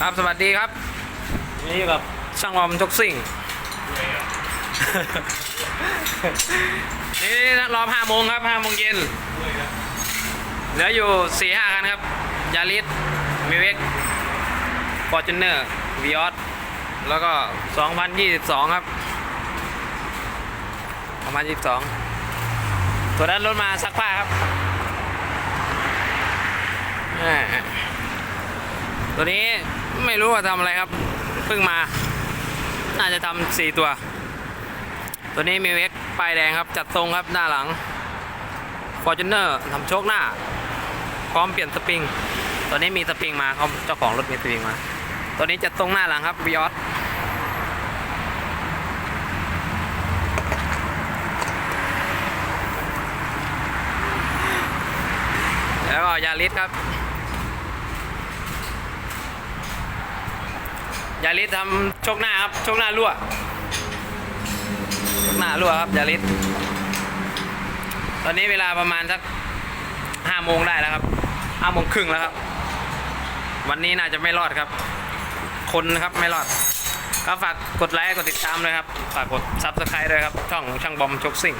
ครับสวัสดีครับนี่อยู่กับช่างบอมชกซิ่ง นี่รอบห้าโมงครับห้าโมงเย็นเหลืออยู่สี่ห้าคันครับยาริสมิเวกฟอร์จูเนอร์วิออสแล้วก็ 2022 ครับ 2022 ตัวนั้นรถมาซักผ้าครับแหม่ ตัวนี้ไม่รู้ว่าทำอะไรครับ เพิ่งมา น่าจะทำสี่ตัว ตัวนี้มีเวกป้ายแดงครับ จัดทรงครับหน้าหลัง f o r t u n e r ทำโชคหน้า พร้อมเปลี่ยนสปริง ตัวนี้มีสปริงมาเขาเจ้าของรถมีสปริงมา ตัวนี้จัดตรงหน้าหลังครับ v ิออสแล้วก็ยาริสครับ ยาริสทำชคหน้าครับชคหน้ารั่วชคหน้ารั่วครับยาริสตอนนี้เวลาประมาณสักห้าโมงได้แล้วครับห้าโมงครึ่งแล้วครับ วันนี้น่าจะไม่รอดครับ คนนะครับไม่รอดก็ฝากกดไลค์กดติดตามเลยครับ ฝากกดซับสไครต์ด้วยครับ ช่องช่างบอมชกซิ่ง